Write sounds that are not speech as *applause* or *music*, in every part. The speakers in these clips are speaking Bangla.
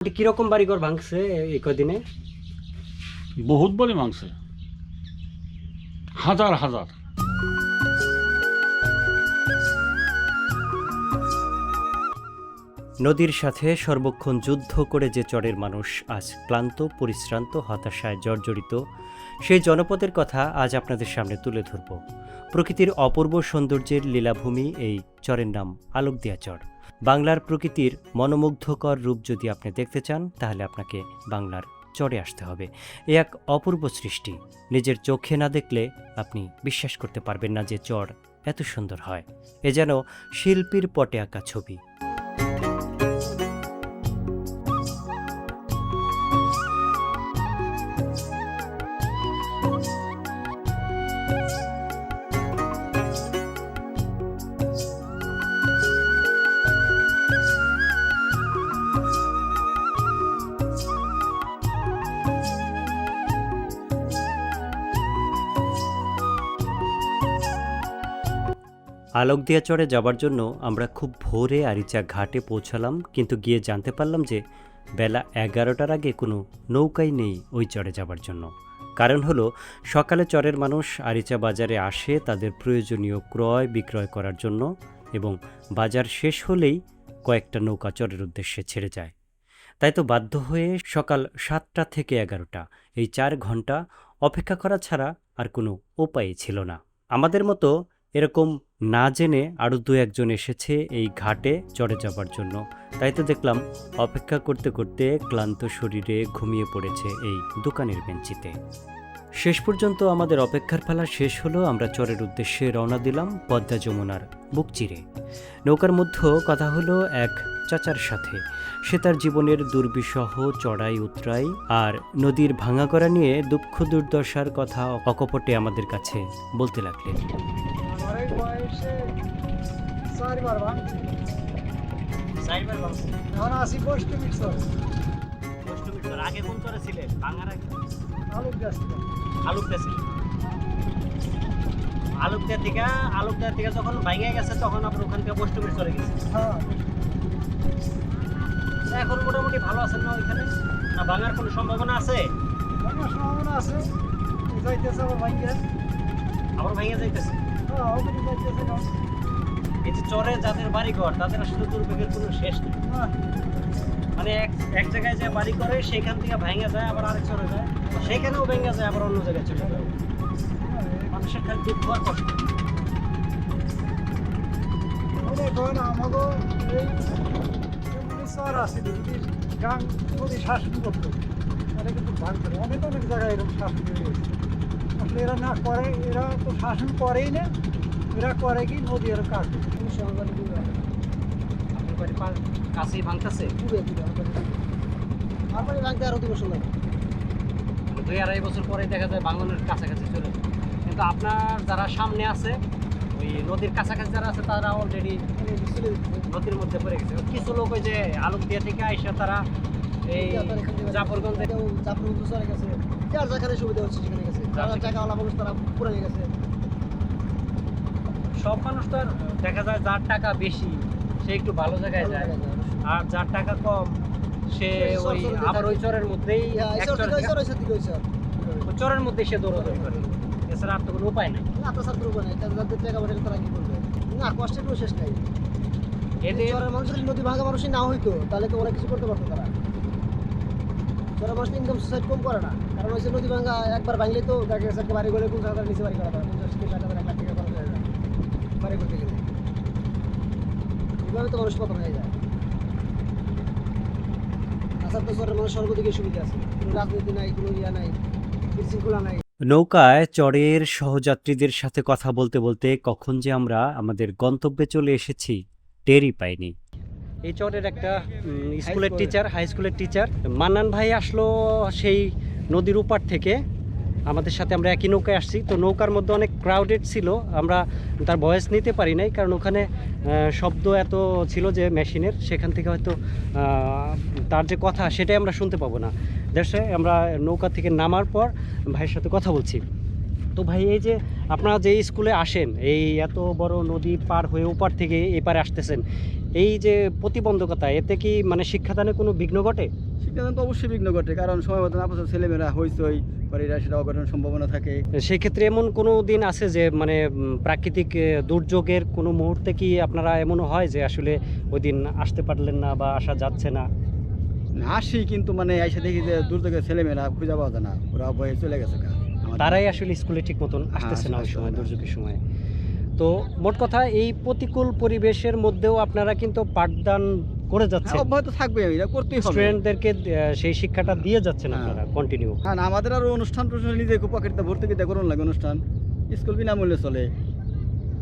কীরকম বাড়িঘর ভাঙছে এই কদিনে বহুত বড়ি মাংস হাজার হাজার। নদীর সাথে সর্বক্ষণ যুদ্ধ করে যে চরের মানুষ আজ ক্লান্ত পরিশ্রান্ত হতাশায় জর্জরিত সেই জনপদের কথা আজ আপনাদের সামনে তুলে ধরব। প্রকৃতির অপূর্ব সৌন্দর্যের লীলাভূমি এই চরের নাম আলোকদিয়া চর বাংলার প্রকৃতির মনোমুগ্ধকর রূপ যদি আপনি দেখতে চান, তাহলে আপনাকে বাংলার চরে আসতে হবে। এ এক অপূর্ব সৃষ্টি। নিজের চোখে না দেখলে আপনি বিশ্বাস করতে পারবেন না যে চর এত সুন্দর হয়। এ যেন শিল্পীর পটে আঁকা ছবি। আলোকদিয়া চড়ে যাবার জন্য আমরা খুব ভোরে আরিচা ঘাটে পৌঁছালাম, কিন্তু গিয়ে জানতে পারলাম যে বেলা এগারোটার আগে কোনো নৌকাই নেই ওই চড়ে যাবার জন্য। কারণ হলো, সকালে চরের মানুষ আরিচা বাজারে আসে তাদের প্রয়োজনীয় ক্রয় বিক্রয় করার জন্য এবং বাজার শেষ হলেই কয়েকটা নৌকা চরের উদ্দেশ্যে ছেড়ে যায়। তাই তো বাধ্য হয়ে সকাল সাতটা থেকে এগারোটা এই চার ঘণ্টা অপেক্ষা করা ছাড়া আর কোনো উপায়ই ছিল না। আমাদের মতো এরকম না জেনে আরও দু একজন এসেছে এই ঘাটে চড়ে যাবার জন্য। তাই তো দেখলাম, অপেক্ষা করতে করতে ক্লান্ত শরীরে ঘুমিয়ে পড়েছে এই দোকানের বেঞ্চিতে। শেষ পর্যন্ত আমাদের অপেক্ষার ফেলা শেষ হলো, আমরা চরের উদ্দেশ্যে রওনা দিলাম পদ্মা যমুনার বুক চিরে। নৌকার মধ্যে কথা হলো এক চাচার সাথে। সে তার জীবনের দুর্বিষহ চড়াই উতরাই আর নদীর ভাঙা করা নিয়ে দুঃখ দুর্দশার কথা অকপটে আমাদের কাছে বলতে লাগলেন। এখন যখন গেছে তখন আপনার ওখান থেকে বৈষ্ণবীর চলে গেছে এখন মোটামুটি ভালো আছেন না ওইখানে না ভাঙার কোনো সম্ভাবনা আছে সম্ভাবনা আছে যাইতেছে আবার ভাঙিয়ে যাইতেছে। হ্যাঁ এই যে চরে যাদের বাড়ি ঘর তাদের আসলে দুর্ভোগের কোনো শেষ নেই। হ্যাঁ। মানে এক এক জায়গায় যে বাড়ি করে সেখান থেকে ভেঙে যায় আবার আরেক চরে যায়। সেখানেও ভেঙে যায় আবার অন্য জায়গায় চলে যায়। মানুষের খালি দুঃখ আর কষ্ট। এই আছে যদি গান যদি শাসন করতো তাহলে কিন্তু ভাঙতে। অনেক অনেক জায়গায় এরকম শাসন হয়ে গেছে এরা না করে এরা তো শাসন করেই না। এরা করে কি নদী এরা কাটে আপনার বাড়ি পা- কাছেই ভাঙতেছে? তারপরে ভাঙতে আরও দু বছর লাগে দুই আড়াই বছর পরে দেখা যায় বাংলার কাছাকাছি চলে কিন্তু আপনার যারা সামনে আছে ওই নদীর কাছাকাছি যারা আছে তারা অলরেডি নদীর মধ্যে পড়ে গেছে। কিছু লোক ওই যে আলোক দিয়া থেকে আইসা তারা এই জাফরগঞ্জে যার যেখানে সুবিধা হচ্ছে সেখানে গেছে। টাকাওয়ালা মানুষ তারা পুরে গেছে। সব মানুষ তো দেখা যায় যার টাকা বেশি সে একটু ভালো জায়গায় যায়। আর যার টাকা কম সে ওই আবার ওই চরের মধ্যেই ওই চরের মধ্যেই সে দৌড়াদৌড়ি করে। এছাড়া আর তো কোনো উপায় নাই। না কষ্টের কোনো শেষ নাই। এদের চরের মানুষ যদি নদী ভাঙা মানুষই না হইতো তাহলে তো ওরা কিছু করতে পারতো তারা। চরের মানুষ ইনকাম সুসাইড কম করে না। কারণ যে নদী ভাঙা একবার ভাঙলে তো দেখা গেছে একটা বাড়ি পঞ্চাশ হাজার নিচে বাড়ি করা হয় পঞ্চাশ থেকে ষাট হাজার এক লাখ টাকা খরচ হয়ে যায় বাড়ি করতে গেলে। এইভাবে তো মানুষ পতন হয়ে যায়। আসার তো মানুষ সর্বদিকে সুবিধা আছে। কোনো রাজনীতি নাই কোনো ইয়া নাই বিশৃঙ্খলা নাই। নৌকায় চরের সহযাত্রীদের সাথে কথা বলতে বলতে কখন যে আমরা আমাদের গন্তব্যে চলে এসেছি টেরই পাইনি। এই চরের একটা স্কুলের টিচার হাই স্কুলের টিচার মান্নান ভাই আসলো সেই নদীর উপার থেকে আমাদের সাথে আমরা একই নৌকায় আসছি। তো নৌকার মধ্যে অনেক ক্রাউডেড ছিল, আমরা তার ভয়েস নিতে পারি নাই, কারণ ওখানে শব্দ এত ছিল যে মেশিনের সেখান থেকে হয়তো তার যে কথা সেটাই আমরা শুনতে পাবো না। দেশে আমরা নৌকা থেকে নামার পর ভাইয়ের সাথে কথা বলছি। তো ভাই এই যে আপনারা যে স্কুলে আসেন এই এত বড় নদী পার হয়ে ওপার থেকে এপারে আসতেছেন এই যে প্রতিবন্ধকতা এতে কি মানে শিক্ষাদানে কোনো বিঘ্ন ঘটে? শিক্ষাদান তো অবশ্যই বিঘ্ন ঘটে কারণ সময় মতো পৌঁছালে ছেলেমেয়েরা এরা সেটা অঘটনের সম্ভাবনা থাকে। সেই ক্ষেত্রে এমন কোনো দিন আছে যে মানে প্রাকৃতিক দুর্যোগের কোনো মুহূর্তে কি আপনারা এমনও হয় যে আসলে ওই দিন আসতে পারলেন না বা আসা যাচ্ছে না? আসি কিন্তু মানে এসে দেখি যে দূর থেকে ছেলেমেয়েরা খুঁজে পাওয়া যায় না ওরা ভয়ে চলে গেছে তারাই আসলে স্কুলে ঠিক মতন আসতেছে না ওই সময় দুর্যোগের সময়। তো মোট কথা এই প্রতিকূল পরিবেশের মধ্যেও আপনারা কিন্তু পাঠদান করে যাচ্ছেন। হ্যাঁ, অব্যাহত থাকবে এটা করতেই হবে। স্টুডেন্টদেরকে সেই শিক্ষাটা দিয়ে যাচ্ছেন হ্যাঁ। আপনারা কন্টিনিউ হ্যাঁ আমাদের আরও অনুষ্ঠান প্রশ্ন নিজে পকেটটা ভর্তি কিতে করুন লাগে অনুষ্ঠান। স্কুল বিনামূল্যে চলে।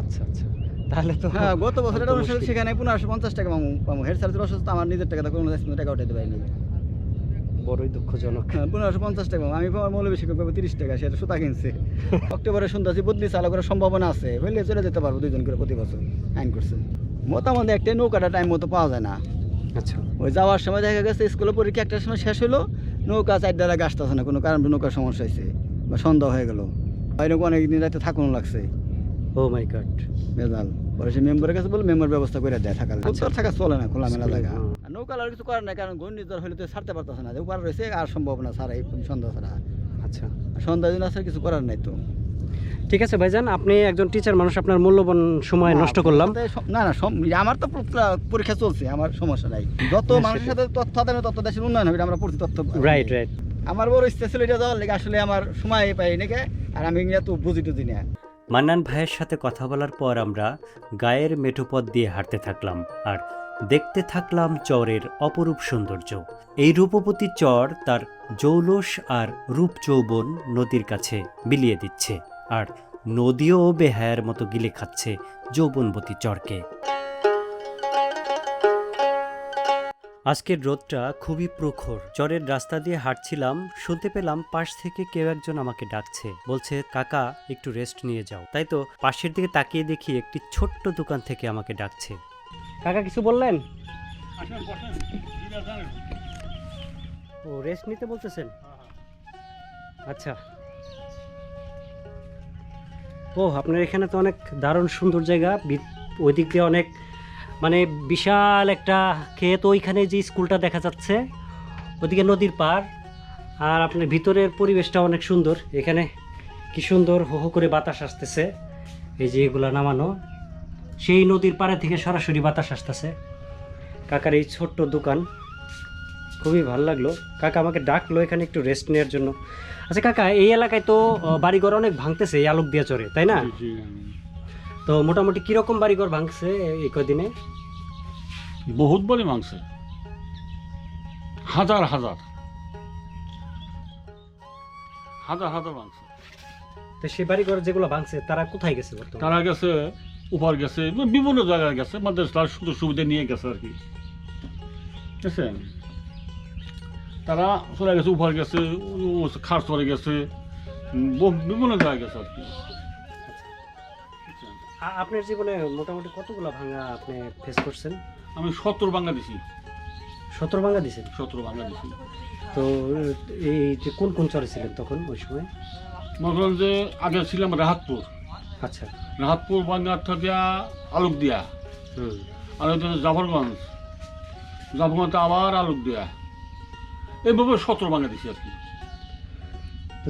আচ্ছা আচ্ছা। তাহলে তো হ্যাঁ গত বছর তো একটা অনুষ্ঠান সেখানে পনেরোশো পঞ্চাশ টাকা পাবো পাবো হেড স্যার অসুস্থ আমার নিজের টাকা কোনো টাকা উঠাইতে পারিনি। বড়ই দুঃখজনক। হ্যাঁ পনেরোশো পঞ্চাশ টাকা। আমি মৌলবী শিক্ষক পাবো তিরিশ টাকা সেটা সুতা কিনছে। *laughs* অক্টোবরে শুনতেছি বদলি চালু করার সম্ভাবনা আছে। হইলে চলে যেতে পারব দুজন করে প্রতি বছর। আইন করছে। মোটামুটি একটা নৌকাটা টাইম মতো পাওয়া যায় না। আচ্ছা। ওই যাওয়ার সময় দেখা গেছে স্কুলে পরীক্ষা একটার সময় শেষ হলো নৌকা চার দ্বারা আসতেছে না কোনো কারণ নৌকার সমস্যা হয়েছে বা সন্দেহ হয়ে গেল। এরকম অনেক দিন রাতে থাকুন লাগছে। ও মাই গড বেজাল পরে সে মেম্বারের কাছে বলে মেম্বার ব্যবস্থা করে দেয় থাকার আচ্ছা। থাকা চলে না খোলামেলা জায়গা। হুম। আর নৌকা আর কিছু করার নাই কারণ ঘূর্ণিঝড় হলে তো ছাড়তে পারতেছে না যে উপার রয়েছে আর সম্ভব না ছাড়া এই সন্ধ্যা ছাড়া। আচ্ছা। সন্ধ্যা দিন আসলে কিছু করার নাই তো। ঠিক আছে ভাইজান আপনি একজন টিচার মানুষ আপনার মূল্যবান সময় নষ্ট করলাম। না না আমার তো পরীক্ষা চলছে আমার সমস্যা নাই। যত হ্যাঁ, মানুষের সাথে তথ্য আদানে তত দেশের উন্নয়ন হবে আমরা প্রতি তথ্য। রাইট রাইট আমার বড় ইচ্ছা ছিল এটা যাওয়ার লেগে আসলে আমার সময় পাই নাকি আর আমি এত বুঝি টুঝি না। মান্নান ভাইয়ের সাথে কথা বলার পর আমরা গায়ের মেঠোপথ দিয়ে হাঁটতে থাকলাম আর দেখতে থাকলাম চরের অপরূপ সৌন্দর্য। এই রূপবতী চর তার জৌলস আর রূপ যৌবন নদীর কাছে বিলিয়ে দিচ্ছে আর নদীও বেহায়ের মতো গিলে খাচ্ছে যৌবনবতী চরকে। আজকের রোদটা খুবই প্রখর। চরের রাস্তা দিয়ে হাঁটছিলাম, শুনতে পেলাম পাশ থেকে কেউ একজন আমাকে ডাকছে। বলছে, কাকা, একটু রেস্ট নিয়ে যাও। তাই তো পাশের দিকে তাকিয়ে দেখি একটি ছোট্ট দোকান থেকে আমাকে ডাকছে। কাকা কিছু বললেন? ও রেস্ট নিতে বলতেছেন? আচ্ছা। ও আপনার এখানে তো অনেক দারুণ সুন্দর জায়গা। ওই দিক দিয়ে অনেক মানে বিশাল একটা ক্ষেত। ওইখানে যে স্কুলটা দেখা যাচ্ছে ওদিকে নদীর পার। আর আপনার ভিতরের পরিবেশটা অনেক সুন্দর। এখানে কি সুন্দর হো হো করে বাতাস আসতেছে। এই যে এগুলা নামানো। সেই নদীর পাড়ে থেকে সরাসরি বাতাস আসতেছে। কাকার এই ছোট্ট দোকান খুবই ভালো লাগল। কাকা আমাকে ডাকলো এখানে একটু রেস্ট নেওয়ার জন্য। আচ্ছা কাকা এই এলাকায় তো বাড়িঘর অনেক ভাঙতেছে এই আলোক দিয়ে চড়ে তাই না? তো মোটামুটি কীরকম বাড়িঘর ভাঙছে এই কদিনে? বহুত বড় ভাঙছে। হাজার হাজার। হাজার হাজার মাংস তো সেই বাড়িঘর যেগুলো ভাঙছে তারা কোথায় গেছে তারা গেছে উপর গেছে বিভিন্ন জায়গায় গেছে তার সুযোগ সুবিধা নিয়ে গেছে আর কি। ঠিক আছে? তারা চলে গেছে উপর গেছে খার চলে গেছে বিভিন্ন জায়গায় গেছে আর কি। বুঝছেন? আ- আপনার জীবনে মোটামুটি কতগুলো ভাঙা আপনি ফেস করছেন? আমি সত্তর বাঙ্গা দিছি। সতেরো ভাঙা দিছেন? সত্তর বাঙ্গা দিছি। তো এই যে কোন কোন চরে ছিলেন তখন ওই সময়? মনে করেন যে আগে ছিলাম রাহাতপুর। আচ্ছা। রাহাতপুর বাঙ্গার থেকে আলোক দিয়া হুম। আর হচ্ছে জাফরগঞ্জ। জাফরগঞ্জ আবার আলোক দিয়া এইভাবে সত্তর বাঙ্গা দিছি আর কি।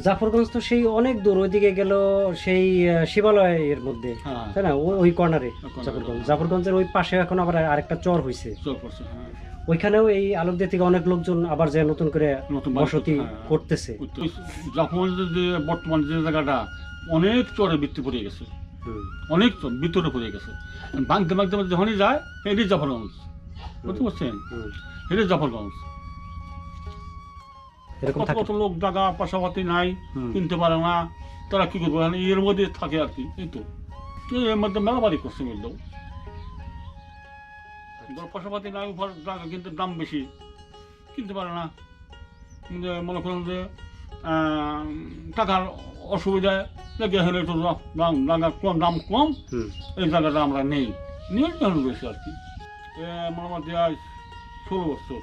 জাফরগঞ্জ তো সেই অনেক দূর ওইদিকে গেল সেই শিবালয়ের মধ্যে হ্যাঁ। তাই না? ওই কর্নারে। জাফরগঞ্জ। জাফরগঞ্জের ওই পাশে এখন আবার আরেকটা চর হয়েছে হ্যাঁ। ওইখানেও এই আলোকদিয়া থেকে অনেক লোকজন আবার যে নতুন করে বসতি হ্যাঁ। করতেছে। জাফরগঞ্জের যে বর্তমান যে জায়গাটা অনেক চরে বৃত্তি পড়ে গেছে। অনেক চর ভিতরে পড়ে গেছে। বাঁকতে বাঁকতে যখনই যায় এটি জাফরগঞ্জ। বুঝতে পারছেন। এটি জাফরগঞ্জ। কত কত লোক জায়গা পাশাপাতি নাই কিনতে পারে না তারা কি করবে? মানে এর মধ্যে থাকে আর কি এই তো। এর মধ্যে মেলা বাড়ি করছে মিললেও পাশাপাতি নাই উপর জায়গা কিন্তু দাম বেশি কিনতে পারে না। মনে করেন যে আহ, টাকার অসুবিধায় লেগে হলে একটু দাম জায়গা কম দাম কম। এই জায়গাটা আমরা নেই নিয়ে কেন রয়েছে আর কি মোটামুটি আজ ষোলো বছর।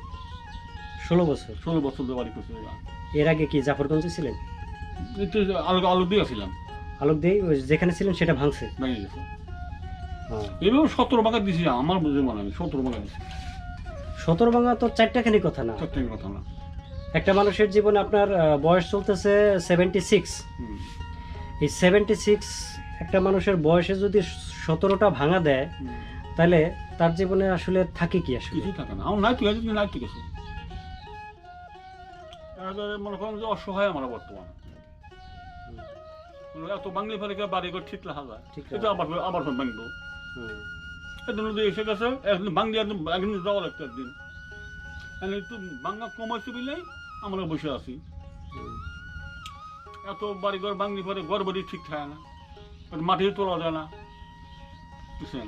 ষোলো বছর ষোলো বছর বাড়ি করছে এর। আগে কি জাফরগঞ্জে ছিলেন? একটু আলু আলু দিয়েছিলাম আলোক দিয়ে যেখানে ছিলেন সেটা ভাঙছে? ভেঙে গেছে। এভাবে সতেরো ভাঙা দিছি আমার বুঝে মনে আমি সতেরো ভাঙা দিছি। সতেরো ভাঙা তো চারটাখানি কথা না। সত্যি কথা না। একটা মানুষের জীবনে আপনার বয়স চলতেছে সেভেন্টি সিক্স। এই সেভেন্টি সিক্স একটা মানুষের বয়সে যদি সতেরোটা ভাঙা দেয় তাহলে তার জীবনে আসলে থাকে কি আসলে? কিছুই থাকে না। আমার নাই ঠিক আছে নাই ঠিক আছে। মনে করেন যে অসহায় আমরা বর্তমান। মানে এত বাংলি ফেলে বাড়ি করে ঠিক রাখা যায়। ঠিক এটা আবার আবার ফের ভাঙবো একদিন নদী এসে গেছে একদিন ভাঙলি একদিন একদিন যাওয়া লাগতো একদিন একটু ভাঙা কমাইছে বিলেই আমরা বসে আছি। এত বাড়ি ঘর ভাঙলি পরে ঘর বাড়ি ঠিক থাকে না। মাটি তোলা যায় না। বুঝছেন?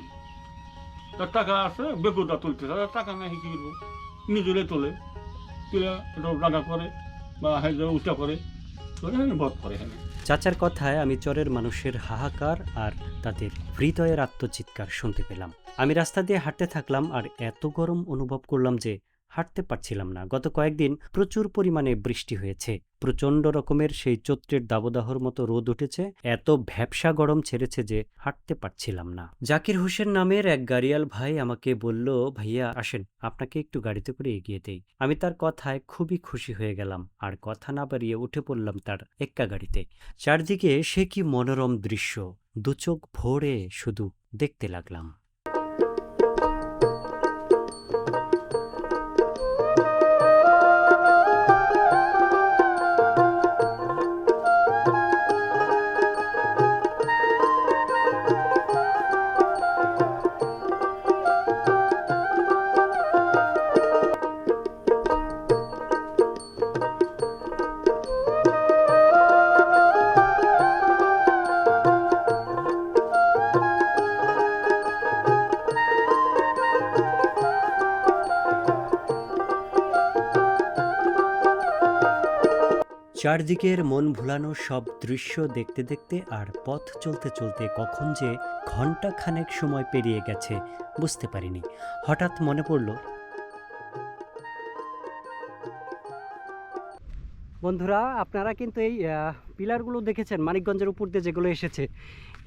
তার টাকা আছে বেকুটা তুলতে তার টাকা নাই, কি করব? নিজেরে তোলে। তুলে রাগা করে বা হাইজা উঁচা করে হ্যাঁ বধ করে হ্যাঁ চাচার কথায় আমি চরের মানুষের হাহাকার আর তাদের হৃদয়ের আত্মচিৎকার শুনতে পেলাম। আমি রাস্তা দিয়ে হাঁটতে থাকলাম আর এত গরম অনুভব করলাম যে হাঁটতে পারছিলাম না। গত কয়েকদিন প্রচুর পরিমাণে বৃষ্টি হয়েছে। প্রচণ্ড রকমের সেই চৈত্রের দাবদাহর মতো রোদ উঠেছে, এত ভ্যাবসা গরম ছেড়েছে যে হাঁটতে পারছিলাম না। জাকির হোসেন নামের এক গাড়িয়াল ভাই আমাকে বলল, ভাইয়া, আসেন, আপনাকে একটু গাড়িতে করে এগিয়ে দেই। আমি তার কথায় খুবই খুশি হয়ে গেলাম, আর কথা না বাড়িয়ে উঠে পড়লাম তার এক্কা গাড়িতে। চারদিকে সে কি মনোরম দৃশ্য দুচোখ ভরে শুধু দেখতে লাগলাম। চারদিকের মন ভুলানো সব দৃশ্য দেখতে দেখতে আর পথ চলতে চলতে কখন যে ঘণ্টা খানেক সময় পেরিয়ে গেছে, বুঝতে পারিনি। হঠাৎ মনে পড়ল, বন্ধুরা, আপনারা কিন্তু এই পিলারগুলো দেখেছেন, মানিকগঞ্জের উপর দিয়ে যেগুলো এসেছে।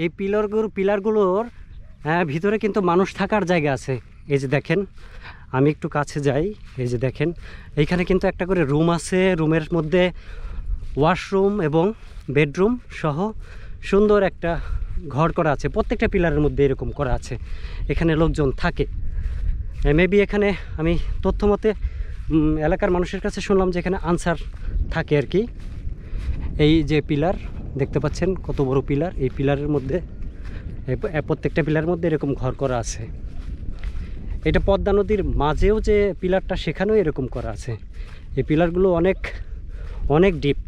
এই পিলারগুলো, পিলারগুলোর ভিতরে কিন্তু মানুষ থাকার জায়গা আছে। এই যে দেখেন, আমি একটু কাছে যাই, এই যে দেখেন, এইখানে কিন্তু একটা করে রুম আছে, রুমের মধ্যে ওয়াশরুম এবং বেডরুম সহ সুন্দর একটা ঘর করা আছে। প্রত্যেকটা পিলারের মধ্যে এরকম করা আছে। এখানে লোকজন থাকে। মেবি এখানে আমি তথ্য মতে এলাকার মানুষের কাছে শুনলাম যে এখানে আনসার থাকে আর কি। এই যে পিলার, দেখতে পাচ্ছেন কত বড় পিলার। এই পিলারের মধ্যে প্রত্যেকটা পিলারের মধ্যে এরকম ঘর করা আছে। এটা পদ্মা নদীর মাঝেও যে পিলারটা, সেখানেও এরকম করা আছে। এই পিলারগুলো অনেক অনেক ডিপ